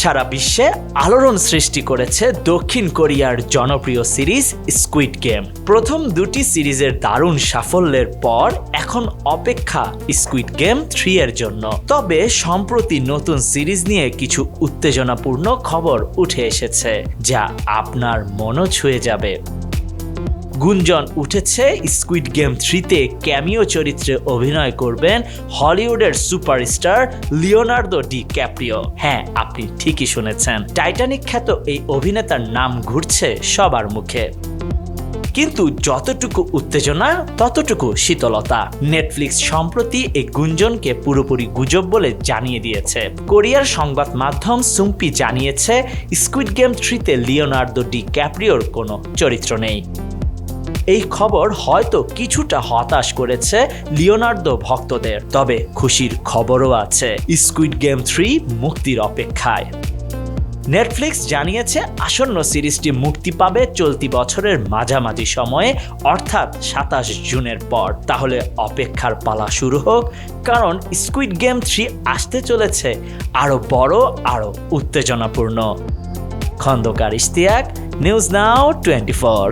সারা বিশ্বে আলোড়ন সৃষ্টি করেছে দক্ষিণ কোরিয়ার জনপ্রিয় সিরিজ স্কুইড গেম। প্রথম দুটি সিরিজের দারুণ সাফল্যের পর এখন অপেক্ষা স্কুইড গেম থ্রি এর জন্য। তবে সম্প্রতি নতুন সিরিজ নিয়ে কিছু উত্তেজনাপূর্ণ খবর উঠে এসেছে, যা আপনার মনও ছুঁয়ে যাবে। গুঞ্জন উঠেছে। স্কুইড গেম থ্রিতে ক্যামিও চরিত্রে অভিনয় করবেন হলিউডের সুপারস্টার লিওনার্দো ডি ক্যাপ্রিও হ্যাঁ আপনি ঠিকই শুনেছেন। টাইটানিক খ্যাত এই অভিনেতার নাম ঘুরছে সবার মুখে। কিন্তু যতটুকু উত্তেজনা, ততটুকু শীতলতা। নেটফ্লিক্স সম্প্রতি এই গুঞ্জনকে পুরোপুরি গুজব বলে জানিয়ে দিয়েছে। কোরিয়ার সংবাদ মাধ্যম সুম্পি জানিয়েছে স্কুইড গেম থ্রিতে লিওনার্দো ডি ক্যাপ্রিওর কোনো চরিত্র নেই। এই খবর হয়তো কিছুটা হতাশ করেছে লিওনার্দো ভক্তদের, তবে খুশির খবরও আছে স্কুইড গেম থ্রি মুক্তির অপেক্ষায়। নেটফ্লিক্স জানিয়েছে আসন্ন সিরিজটি মুক্তি পাবে চলতি বছরের মাঝামাঝি সময়ে, অর্থাৎ সাতাশ জুনের পর। তাহলে অপেক্ষার পালা শুরু হোক, কারণ স্কুইড গেম থ্রি আসতে চলেছে আরও বড় আরও উত্তেজনাপূর্ণ। Khandakar Ishtiaq news now twenty four